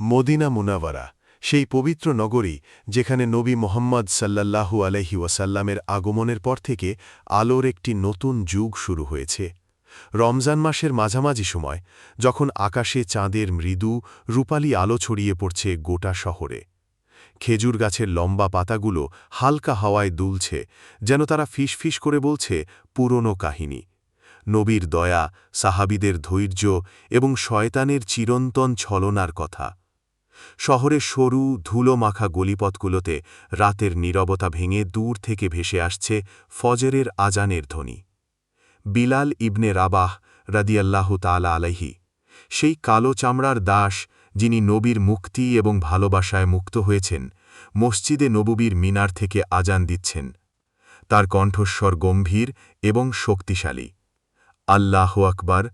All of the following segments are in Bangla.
মদিনা মুনাওয়ারা, সেই পবিত্র নগরী যেখানে নবী মোহাম্মদ সাল্লাল্লাহু আলহি ওয়াসাল্লামের আগমনের পর থেকে আলোর একটি নতুন যুগ শুরু হয়েছে। রমজান মাসের মাঝামাঝি সময়, যখন আকাশে চাঁদের মৃদু রূপালী আলো ছড়িয়ে পড়ছে গোটা শহরে। খেজুর গাছের লম্বা পাতাগুলো হালকা হাওয়ায় দুলছে, যেন তারা ফিসফিস করে বলছে, পুরনো কাহিনী। নবীর দয়া, সাহাবিদের ধৈর্য এবং শয়তানের চিরন্তন ছলনার কথা। শহরের সরু ধুলো মাখা গলিপথগুলোতে রাতের নীরবতা ভেঙে দূর থেকে ভেসে আসছে ফজরের আজানের ধ্বনি। বিলাল ইবনে রাবাহ রাদিয়াল্লাহ তালা আলাইহি, সেই কালো চামড়ার দাস যিনি নবীর মুক্তি এবং ভালোবাসায় মুক্ত হয়েছেন, মসজিদে নববীর মিনার থেকে আজান দিচ্ছেন। তার কণ্ঠস্বর গম্ভীর এবং শক্তিশালী। আল্লাহ আকবার,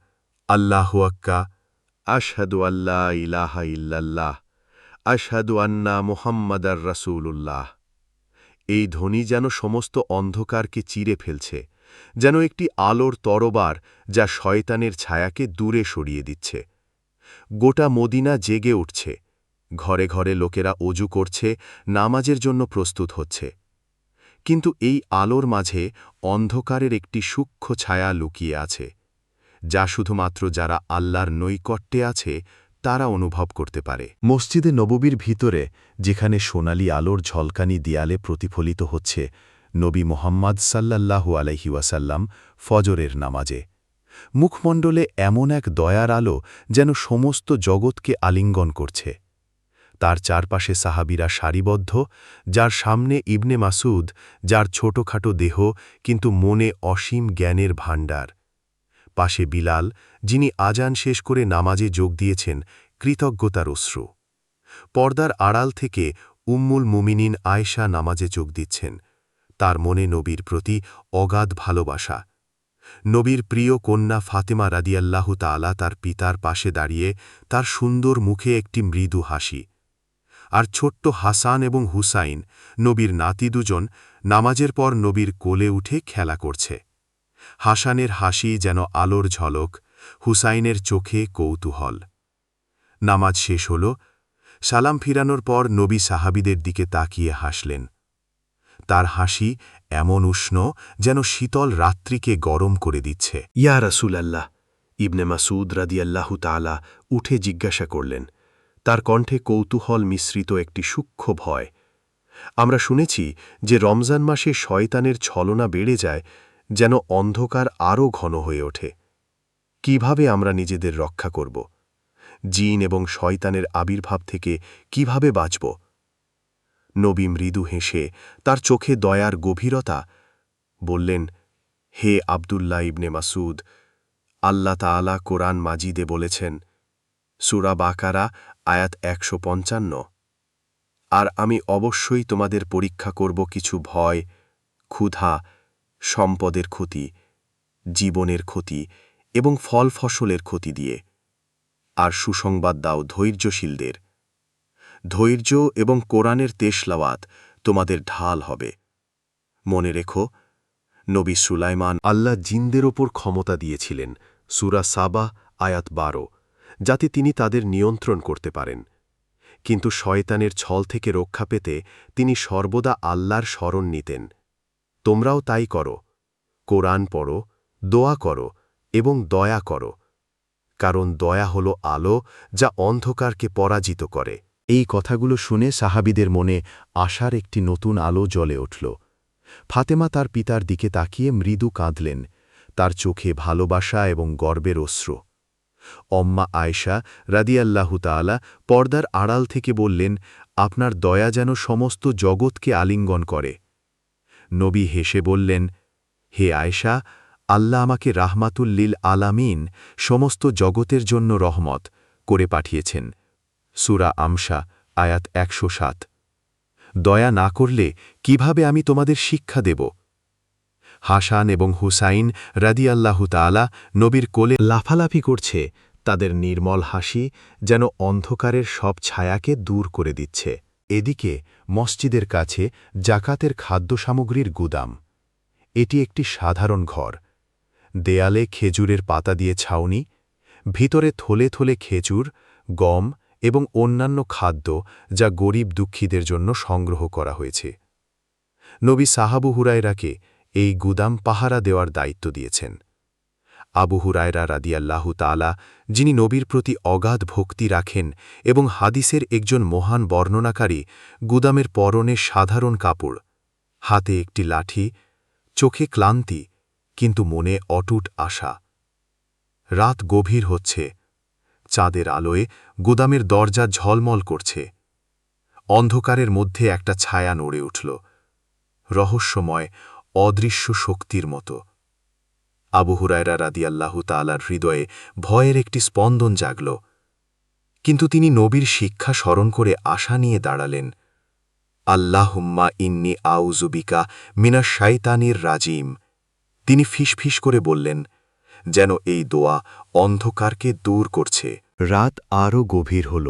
আল্লাহ আক্কা, আশহাদু আল্লাহ ইলাহা ইল্লাল্লাহ। আশহাদু আন্না মোহাম্মদার রাসূলুল্লাহ। এই ধ্বনি যেন সমস্ত অন্ধকারকে চিরে ফেলছে, যেন একটি আলোর তরবার যা শয়তানের ছায়াকে দূরে সরিয়ে দিচ্ছে। গোটা মদিনা জেগে উঠছে, ঘরে ঘরে লোকেরা অজু করছে, নামাজের জন্য প্রস্তুত হচ্ছে। কিন্তু এই আলোর মাঝে অন্ধকারের একটি সূক্ষ্ম ছায়া লুকিয়ে আছে, যা শুধুমাত্র যারা আল্লাহর নৈকট্যে আছে তারা অনুভব করতে পারে। মসজিদে নববীর ভিতরে, যেখানে সোনালি আলোর ঝলকানি দেয়ালে প্রতিফলিত হচ্ছে, নবী মোহাম্মদ সাল্লাল্লাহু আলহি ওয়াসাল্লাম ফজরের নামাজে। মুখমণ্ডলে এমন এক দয়ার আলো যেন সমস্ত জগৎকে আলিঙ্গন করছে। তার চারপাশে সাহাবিরা সারিবদ্ধ, যার সামনে ইবনে মাসুদ, যার ছোটখাটো দেহ, কিন্তু মনে অসীম জ্ঞানের ভাণ্ডার। পাশে বিলাল, যিনি আজান শেষ করে নামাজে যোগ দিয়েছেন, কৃতজ্ঞতার অশ্রু। পর্দার আড়াল থেকে উম্মুল মুমিনিন আয়শা নামাজে যোগ দিচ্ছেন। তার মনে নবীর প্রতি অগাধ ভালোবাসা। নবীর প্রিয় কন্যা ফাতেমা রাদিয়াল্লাহু তালা তার পিতার পাশে দাঁড়িয়ে তার সুন্দর মুখে একটি মৃদু হাসি। আর ছোট্ট হাসান এবং হুসাইন, নবীর নাতি দুজন, নামাজের পর নবীর কোলে উঠে খেলা করছে। হাসানের হাসি যেন আলোর ঝলক, হুসাইনের চোখে কৌতূহল। নামাজ শেষ হল, সালাম ফিরানোর পর নবী সাহাবিদের দিকে তাকিয়ে হাসলেন। তার হাসি এমন উষ্ণ যেন শীতল রাত্রিকে গরম করে দিচ্ছে। ইয়া রাসুলাল্লাহ, ইবনে মাসুদ রাদিয়াল্লাহু তালা উঠে জিজ্ঞাসা করলেন, তার কণ্ঠে কৌতূহল মিশ্রিত একটি সূক্ষ্ম ভয়। আমরা শুনেছি যে রমজান মাসে শয়তানের ছলনা বেড়ে যায় যেন অন্ধকার আরও ঘন হয়ে ওঠে। কীভাবে আমরা নিজেদের রক্ষা করব? জিন এবং শয়তানের আবির্ভাব থেকে কীভাবে বাঁচব? নবী মৃদু হেসে তার চোখে দয়ার গভীরতা বললেন, হে আবদুল্লাহ ইবনে মাসুদ আল্লাহ তাআলা কোরআন মাজিদে বলেছেন, সুরা বাকারা, আয়াত একশো পঞ্চান্ন, আর আমি অবশ্যই তোমাদের পরীক্ষা করব কিছু ভয়, ক্ষুধা সম্পদের ক্ষতি, জীবনের ক্ষতি এবং ফল ফসলের ক্ষতি দিয়ে। আর সুসংবাদ দাও ধৈর্যশীলদের। ধৈর্য এবং কোরআনের তেশলাওয়াত তোমাদের ঢাল হবে। মনে রেখো, নবী সুলাইমান আল্লাহ জিনদের ওপর ক্ষমতা দিয়েছিলেন সুরা সাবা আয়াত বারো, যাতে তিনি তাদের নিয়ন্ত্রণ করতে পারেন। কিন্তু শয়তানের ছল থেকে রক্ষা পেতে তিনি সর্বদা আল্লাহর স্মরণ নিতেন। তোমরাও তাই করো। কোরআন পড়ো, দোয়া করো এবং দয়া করো। কারণ দয়া হল আলো যা অন্ধকারকে পরাজিত করে। এই কথাগুলো শুনে সাহাবিদের মনে আশার একটি নতুন আলো জ্বলে উঠল। ফাতেমা তার পিতার দিকে তাকিয়ে মৃদু কাঁদলেন। তার চোখে ভালোবাসা এবং গর্বের অশ্রু। অম্মা আয়শা রাদিয়াল্লাহু তালা পর্দার আড়াল থেকে বললেন, আপনার দয়া যেন সমস্ত জগৎকে আলিঙ্গন করে। নবী হেসে বললেন, হে আয়শা, আল্লাহ আমাকে রাহমাতুল্লিল আলামিন সমস্ত জগতের জন্য রহমত করে পাঠিয়েছেন। সুরা আমশা, আয়াত একশো সাত। দয়া না করলে কীভাবে আমি তোমাদের শিক্ষা দেব? হাসান এবং হুসাইন রাদিয়াল্লাহু তালা নবীর কোলে লাফালাফি করছে, তাদের নির্মল হাসি যেন অন্ধকারের সব ছায়াকে দূর করে দিচ্ছে। এদিকে মসজিদের কাছে জাকাতের খাদ্য সামগ্রীর গুদাম। এটি একটি সাধারণ ঘর। দেয়ালে খেজুরের পাতা দিয়ে ছাউনি, ভিতরে থলে থলে খেজুর, গম এবং অন্যান্য খাদ্য যা গরিব দুঃখীদের জন্য সংগ্রহ করা হয়েছে। নবী সাহাবু হুরায়রাকে এই গুদাম পাহারা দেওয়ার দায়িত্ব দিয়েছেন। আবু হুরায়রা রাদিয়াল্লাহু তালা যিনি নবীর প্রতি অগাধ ভক্তি রাখেন এবং হাদিসের একজন মহান বর্ণনাকারী, গুদামের পরনে সাধারণ কাপড়, হাতে একটি লাঠি, চোখে ক্লান্তি, কিন্তু মনে অটুট আশা। রাত গভীর হচ্ছে, চাঁদের আলোয় গুদামের দরজা ঝলমল করছে। অন্ধকারের মধ্যে একটা ছায়া নড়ে উঠল, রহস্যময়, অদৃশ্য শক্তির মতো। আবু হুরায়রা রাদিয়াল্লাহু তালার হৃদয়ে ভয়ের একটি স্পন্দন জাগল। কিন্তু তিনি নবীর শিক্ষা স্মরণ করে আশা নিয়ে দাঁড়ালেন। আল্লাহুম্মা ইন্নি আউজুবিকা মিনা শাইতানির রাজিম। তিনি ফিসফিস করে বললেন, যেন এই দোয়া অন্ধকারকে দূর করছে। রাত আরও গভীর হল,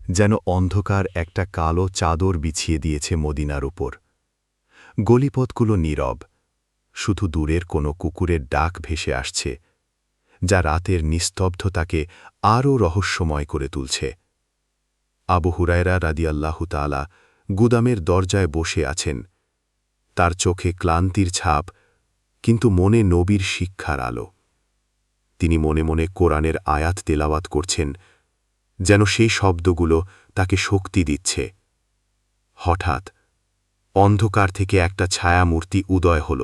যেন অন্ধকার একটা কালো চাদর বিছিয়ে দিয়েছে মদিনার উপর। গলিপথগুলো নীরব শুধু দূরের কোনো কুকুরের ডাক ভেসে আসছে, যা রাতের নিস্তব্ধতাকে আরও রহস্যময় করে তুলছে। আবু হুরায়রা রাদিয়াল্লাহু তালা গুদামের দরজায় বসে আছেন। তার চোখে ক্লান্তির ছাপ, কিন্তু মনে নবীর শিক্ষার আলো। তিনি মনে মনে কোরআনের আয়াত তেলাওয়াত করছেন, যেন সেই শব্দগুলো তাকে শক্তি দিচ্ছে। হঠাৎ অন্ধকার থেকে একটা ছায়ামূর্তি উদয় হল।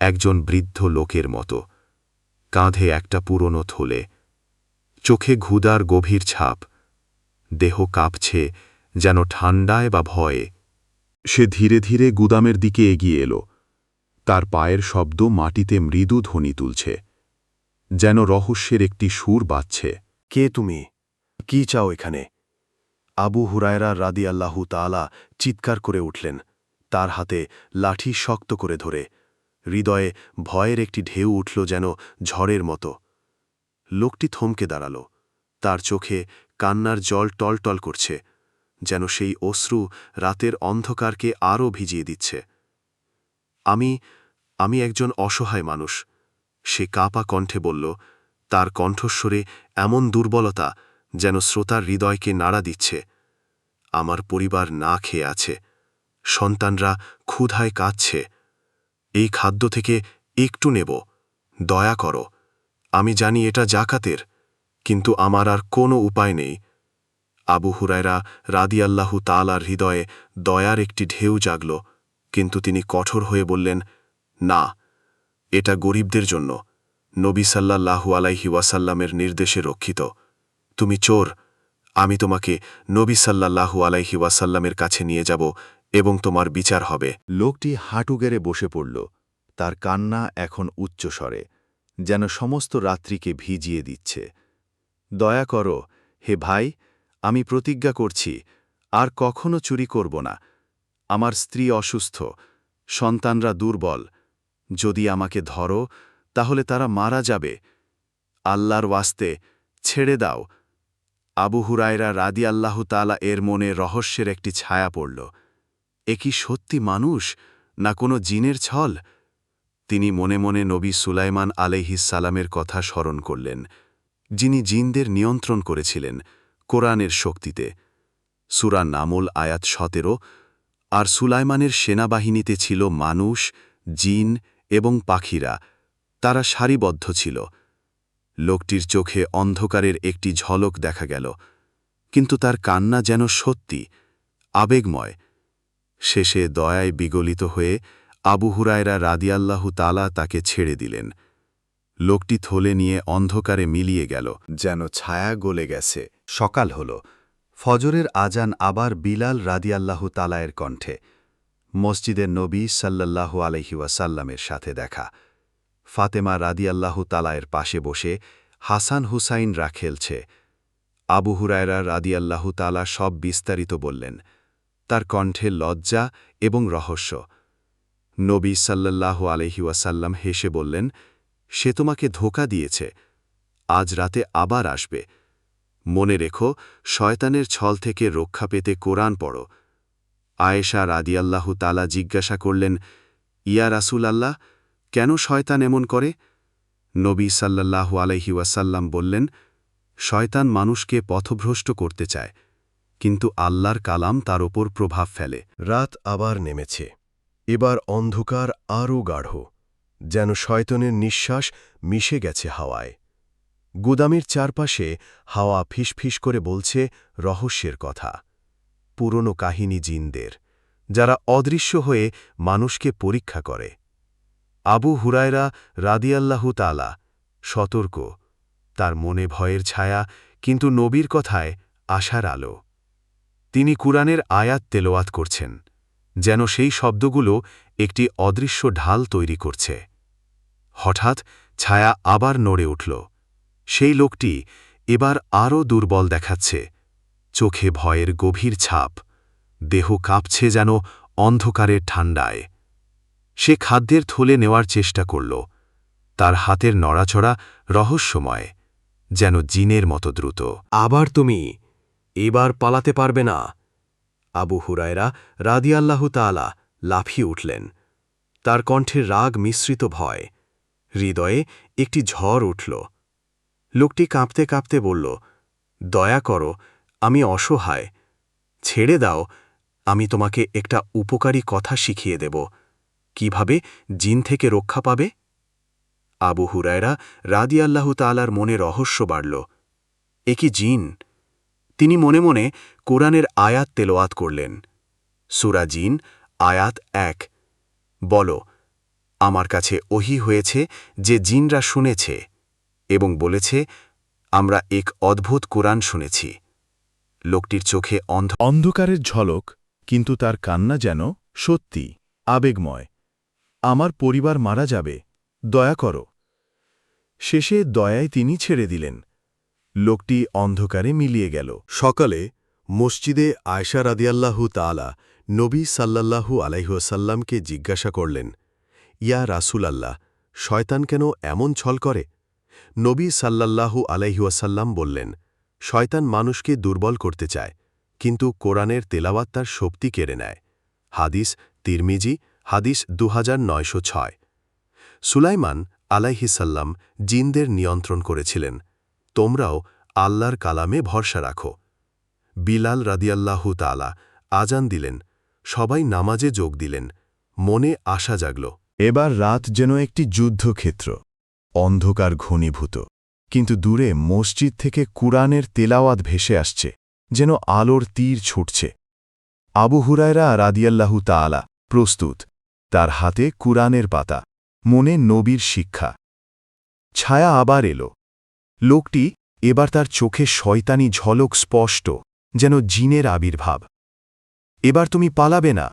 একজন বৃদ্ধ লোকের মতো। কাঁধে একটা পুরনো থলে। চোখে ঘুদার গভীর ছাপ। দেহ কাঁপছে, যেন ঠান্ডায় বা ভয়ে। সে ধীরে ধীরে গুদামের দিকে এগিয়ে এলো। তার পায়ের শব্দ মাটিতে মৃদু ধ্বনি তুলছে। যেন রহস্যের একটি সুর বাজছে। কে তুমি? কি চাও এখানে? আবু হুরায়রা রাদি আল্লাহু তালা চিৎকার করে উঠলেন। তার হাতে লাঠি শক্ত করে ধরে। হৃদয়ে ভয়ের একটি ঢেউ উঠল যেন ঝড়ের মতো। লোকটি থমকে দাঁড়াল। তার চোখে কান্নার জল টলটল করছে, যেন সেই অশ্রু রাতের অন্ধকারকে আরও ভিজিয়ে দিচ্ছে। আমি আমি একজন অসহায় মানুষ। সে কাপা কণ্ঠে বলল, তার কণ্ঠস্বরে এমন দুর্বলতা যেন শ্রোতার হৃদয়কে নাড়া দিচ্ছে। আমার পরিবার না খেয়ে আছে। সন্তানরা ক্ষুধায় কাঁদছে। এই খাদ্য থেকে একটু নেব। দয়া করো। আমি জানি এটা জাকাতের, কিন্তু আমার আর কোনো উপায় নেই। আবু হুরায়রা রাদিয়াল্লাহু তালার হৃদয়ে দয়ার একটি ঢেউ জাগল, কিন্তু তিনি কঠোর হয়ে বললেন, না, এটা গরিবদের জন্য। নবী সাল্লাল্লাহু আলাইহি ওয়াসাল্লামের নির্দেশে রক্ষিত। তুমি চোর, আমি তোমাকে নবী সাল্লাল্লাহু আলাইহি ওয়াসাল্লামের কাছে নিয়ে যাব এবং তোমার বিচার হবে। লোকটি হাঁটু গেড়ে বসে পড়ল। তার কান্না এখন উচ্চস্বরে, যেন সমস্ত রাত্রিকে ভিজিয়ে দিচ্ছে। দয়া করো, হে ভাই, আমি প্রতিজ্ঞা করছি, আর কখনো চুরি করব না। আমার স্ত্রী অসুস্থ, সন্তানরা দুর্বল। যদি আমাকে ধরো, তাহলে তারা মারা যাবে। আল্লাহর ওয়াস্তে ছেড়ে দাও। আবু হুরায়রা রাদি আল্লাহ তালা এর মনে রহস্যের একটি ছায়া পড়ল। এ কি সত্যি মানুষ, না কোনো জিনের ছল? তিনি মনে মনে নবী সুলাইমান সালামের কথা স্মরণ করলেন, যিনি জিনদের নিয়ন্ত্রণ করেছিলেন কোরআনের শক্তিতে। সুরা নামল আয়াত সতেরো, আর সুলাইমানের সেনাবাহিনীতে ছিল মানুষ, জিন এবং পাখিরা, তারা সারিবদ্ধ ছিল। লোকটির চোখে অন্ধকারের একটি ঝলক দেখা গেল, কিন্তু তার কান্না যেন সত্যি, আবেগময়। শেষে দয়ায় বিগলিত হয়ে আবু হুরায়রা রাদিয়াল্লাহু তালা তাকে ছেড়ে দিলেন। লোকটি থলে নিয়ে অন্ধকারে মিলিয়ে গেল, যেন ছায়া গলে গেছে। সকাল হল। ফজরের আজান আবার বিলাল রাদিয়াল্লাহু তালায়ের কণ্ঠে। মসজিদের নবী সাল্লাল্লাহু আলহিউসাল্লামের সাথে দেখা। ফাতেমা রাদিয়াল্লাহু তালায়ের পাশে বসে হাসান হুসাইনরা খেলছে আবু হুরায়রা রাদিয়াল্লাহু তালা সব বিস্তারিত বললেন। তার কণ্ঠে লজ্জা এবং রহস্য। নবী সাল্লাল্লাহু আলহিউসাল্লাম হেসে বললেন, সে তোমাকে ধোকা দিয়েছে, আজ রাতে আবার আসবে। মনে রেখো, শয়তানের ছল থেকে রক্ষা পেতে কোরআন পড়ো। আয়েশা রাদিয়াল্লাহু তালা জিজ্ঞাসা করলেন, ইয়া রাসুল আল্লাহ কেন শয়তান এমন করে? নবী সাল্লাল্লাহু আলহি ওয়াসাল্লাম বললেন, শয়তান মানুষকে পথভ্রষ্ট করতে চায়। কিন্তু আল্লাহর কালাম তার ওপর প্রভাব ফেলে। রাত আবার নেমেছে। এবার অন্ধকার আরও গাঢ়, যেন শয়তনের নিঃশ্বাস মিশে গেছে হাওয়ায়। গুদামের চারপাশে হাওয়া ফিসফিস করে বলছে রহস্যের কথা। পুরনো কাহিনী জিনদের, যারা অদৃশ্য হয়ে মানুষকে পরীক্ষা করে। আবু হুরায়রা রাদিয়াল্লাহু তালা সতর্ক, তার মনে ভয়ের ছায়া, কিন্তু নবীর কথায় আশার আলো। তিনি কুরআনের আয়াত তেলোয়াত করছেন, যেন সেই শব্দগুলো একটি অদৃশ্য ঢাল তৈরি করছে। হঠাৎ ছায়া আবার নড়ে উঠল। সেই লোকটি এবার আরও দুর্বল দেখাচ্ছে, চোখে ভয়ের গভীর ছাপ, দেহ কাঁপছে যেন অন্ধকারের ঠান্ডায়। সে খাদ্যের থলে নেওয়ার চেষ্টা করল, তার হাতের নড়াচড়া রহস্যময়, যেন জিনের মতো দ্রুত। আবার তুমি এবার পালাতে পারবে না। আবু হুরায়রা রাদিয়াল্লাহু তালা লাফিয়ে উঠলেন। তার কণ্ঠে রাগ মিশ্রিত ভয়। হৃদয়ে একটি ঝড় উঠল। লোকটি কাঁপতে কাঁপতে বলল, দয়া করো, আমি অসহায়। ছেড়ে দাও, আমি তোমাকে একটা উপকারী কথা শিখিয়ে দেব। কীভাবে জিন থেকে রক্ষা পাবে? আবু হুরায়রা রাদিয়াল্লাহু তালার মনে রহস্য বাড়ল। এ কি জিন? তিনি মনে মনে কোরআনের আয়াত তেলোয়াত করলেন। সুরা জিন, আয়াত এক। বল, আমার কাছে ওহি হয়েছে যে জিনরা শুনেছে এবং বলেছে, আমরা এক অদ্ভুত কোরআন শুনেছি। লোকটির চোখে অন্ধ অন্ধকারের ঝলক, কিন্তু তার কান্না যেন সত্যি, আবেগময়। আমার পরিবার মারা যাবে, দয়া করো। শেষে দয়ায় তিনি ছেড়ে দিলেন। লোকটি অন্ধকারে মিলিয়ে গেল। সকালে মসজিদে আয়সা রাদিয়াল্লাহু তালা নবী সাল্লাল্লাহু আলাইহুয়াসাল্লামকে জিজ্ঞাসা করলেন, ইয়া রাসুল আল্লাহ শয়তান কেন এমন ছল করে? নবী সাল্লাল্লাহু আলাইহুয়াসাল্লাম বললেন, শয়তান মানুষকে দুর্বল করতে চায়, কিন্তু কোরআনের তেলাওয়াত তার শক্তি কেড়ে নেয়। হাদিস তিরমিজি, হাদিস দু সুলাইমান আলাইহিসাল্লাম জিনদের নিয়ন্ত্রণ করেছিলেন। তোমরাও আল্লাহর কালামে ভরসা রাখো। বিলাল রাদিয়াল্লাহু তালা আজান দিলেন, সবাই নামাজে যোগ দিলেন, মনে আশা জাগল। এবার রাত যেন একটি যুদ্ধক্ষেত্র, অন্ধকার ঘনীভূত, কিন্তু দূরে মসজিদ থেকে কুরআনের তেলাওয়াত ভেসে আসছে, যেন আলোর তীর ছুটছে। আবু হুরায়রা রাদিয়াল্লাহু তাআলা প্রস্তুত, তার হাতে কুরআনের পাতা, মনে নবীর শিক্ষা। ছায়া আবার এলো লোকটি এবার তার চোখে শয়তানি ঝলক স্পষ্ট, যেন জিনের আবির্ভাব। এবার তুমি পালাবে না?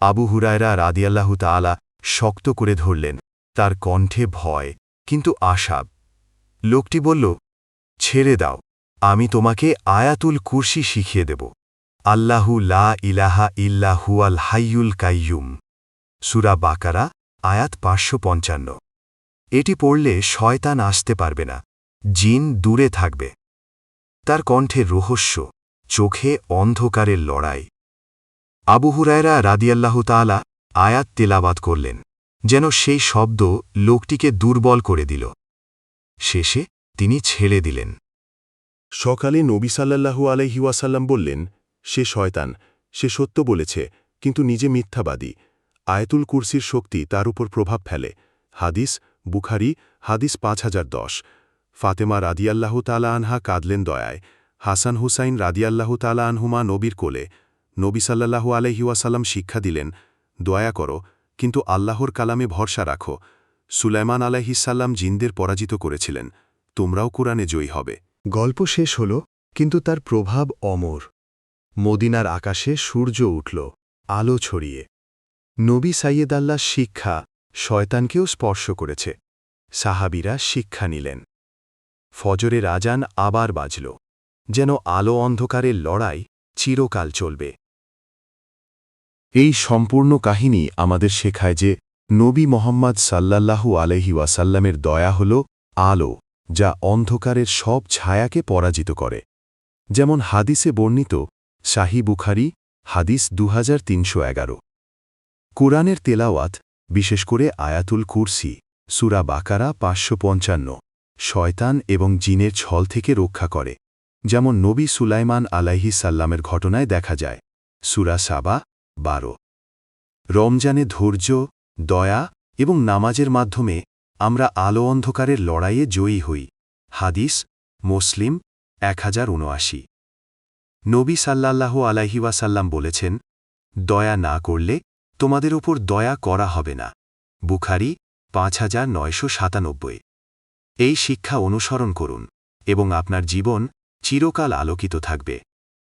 আবু হুরায়রা রাদিয়াল্লাহু তাআলা শক্ত করে ধরলেন, তার কণ্ঠে ভয়, কিন্তু আশাব। লোকটি বলল, ছেড়ে দাও, আমি তোমাকে আয়াতুল কুরসি শিখিয়ে দেব। আল্লাহু লা ইলাহা ইল্লা হুয়াল হাইয়ুল কাইয়ুম। সুরা বাকারা, আয়াত পাঁচশো পঞ্চান্ন। এটি পড়লে শয়তান আসতে পারবে না। জিন দূরে থাকবে। তার কণ্ঠে রহস্য, চোখে অন্ধকারের লড়াই। আবু হুরায়রা রাদিয়াল্লাহু তাআলা আয়াত তেলাবাদ করলেন, যেন সেই শব্দ লোকটিকে দুর্বল করে দিল। শেষে তিনি ছেড়ে দিলেন। সকালে নবী সাল্লাল্লাহু আলহি ওয়াসাল্লাম বললেন, সে শয়তান, সে সত্য বলেছে, কিন্তু নিজে মিথ্যাবাদী। আয়াতুল কুরসির শক্তি তার উপর প্রভাব ফেলে। হাদিস, বুখারি, হাদিস পাঁচ হাজার দশ। ফাতেমা রাদিয়াল্লাহু তালা আনহা কাঁদলেন দয়ায়। হাসান হুসাইন রাদিয়াল্লাহু তালা আনহুমা নবীর কোলে। নবী সাল্লাল্লাহু আলহি ওয়াসাল্লাম শিক্ষা দিলেন, দয়া করো, কিন্তু আল্লাহর কালামে ভরসা রাখো। সুলাইমান আলাইহিসাল্লাম জিনদের পরাজিত করেছিলেন। তোমরাও কোরআনে জয়ী হবে। গল্প শেষ হল, কিন্তু তার প্রভাব অমর। মদিনার আকাশে সূর্য উঠল, আলো ছড়িয়ে। নবী সাইয়েদ আল্লাহ শিক্ষা শয়তানকেও স্পর্শ করেছে। সাহাবিরা শিক্ষা নিলেন। ফজরের আজান আবার বাজল। যেন আলো অন্ধকারের লড়াই চিরকাল চলবে। এই সম্পূর্ণ কাহিনী আমাদের শেখায় যে নবী মোহাম্মদ সাল্লাল্লাহু আলহি ওয়াসাল্লামের দয়া হল আলো, যা অন্ধকারের সব ছায়াকে পরাজিত করে। যেমন হাদিসে বর্ণিত, শাহী বুখারি, হাদিস দু এগারো। কোরআনের তেলাওয়াত, বিশেষ করে আয়াতুল কুরসি, সুরা বাকারা পাঁচশো পঞ্চান্ন। শয়তান এবং জিনের ছল থেকে রক্ষা করে, যেমন নবী সুলাইমান আলাইহি সাল্লামের ঘটনায় দেখা যায়। সুরা সাবা, বারো। রমজানে ধৈর্য, দয়া এবং নামাজের মাধ্যমে আমরা আলো অন্ধকারের লড়াইয়ে জয়ী হই। হাদিস, মুসলিম, এক হাজার উনআশি। নবী সাল্লাল্লাহ আলাইহি ওয়াসাল্লাম বলেছেন, দয়া না করলে তোমাদের ওপর দয়া করা হবে না। বুখারি, পাঁচ হাজার নয়শো সাতানব্বই। এই শিক্ষা অনুসরণ করুন এবং আপনার জীবন চিরকাল আলোকিত থাকবে।